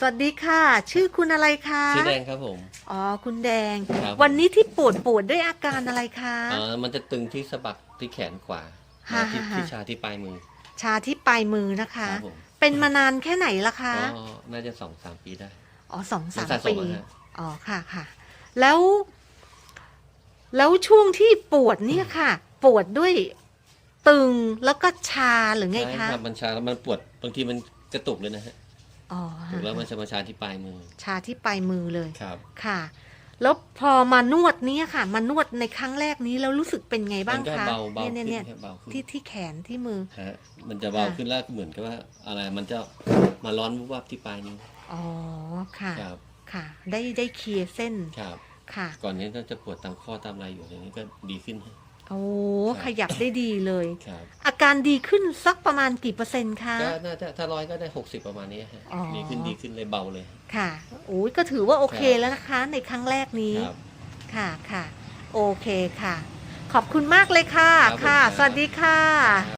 สวัสดีค่ะ ชื่อคุณอะไรคะชื่อแดงครับผม อ๋อ คุณแดง ครับ วันนี้ที่ปวดปวดด้วยอาการอะไรคะอ่ามันจะตึงที่สะบักที่แขนขวาฮะที่ฮะที่ชาที่ปลายมือชาที่ปลายมือนะคะครับผมเป็นมานานแค่ไหนละคะ ก็น่าจะสองสามปีได้ อ๋อสองสามมันสะสมปี อะฮะ อ๋อค่ะค่ะ แล้ว แล้วช่วงที่ปวดเนี่ยค่ะ ปวดด้วยตึงแล้วก็ชาหรือไงใช่คะ ครับมันชาแล้วมันปวดบางทีมันกระตุกเลยนะฮะ อ๋อถูกแล้วมันจะมาชาที่ปลายมือ ชาที่ปลายมือเลยครับ ค่ะ แล้วพอมานวดเนี้ค่ะ มานวดในครั้งแรกนี้แล้วรู้สึกเป็นไงบ้ามังก็คะเบาเบาเนี่ยขึ้นเนี่ยครับเบาขึ้นที่ที่แขนที่มือฮะมันจะเบาค่ะขึ้นแล้วเหมือนกับว่าอะไรมันจะมาร้อนวุบวับที่ปลายนิ้วอ๋อค่ะครับค่ะ ได้ได้เคลียร์เส้นครับค่ะ ก่อนนี้ก็จะปวดตามข้อตามอะไรอยู่อย่างนี้ก็ดีขึ้นฮะโอ้ครับขยับได้ดีเลยครับอา การดีขึ้นสักประมาณกี่เปอร์เซ็นต์คะ ก็น่าจะถ้าร้อยก็ได้หกสิบประมาณนี้ฮะอ๋อ ดีขึ้นดีขึ้นเลยเบาเลยค่ะโอ้ยก็ถือว่าโอเคครับแล้วนะคะ ในครั้งแรกนี้ ครับ ค่ะค่ะ โอเคค่ะ ขอบคุณมากเลยค่ะ ครับผมค่ะ ครับ สวัสดีค่ะ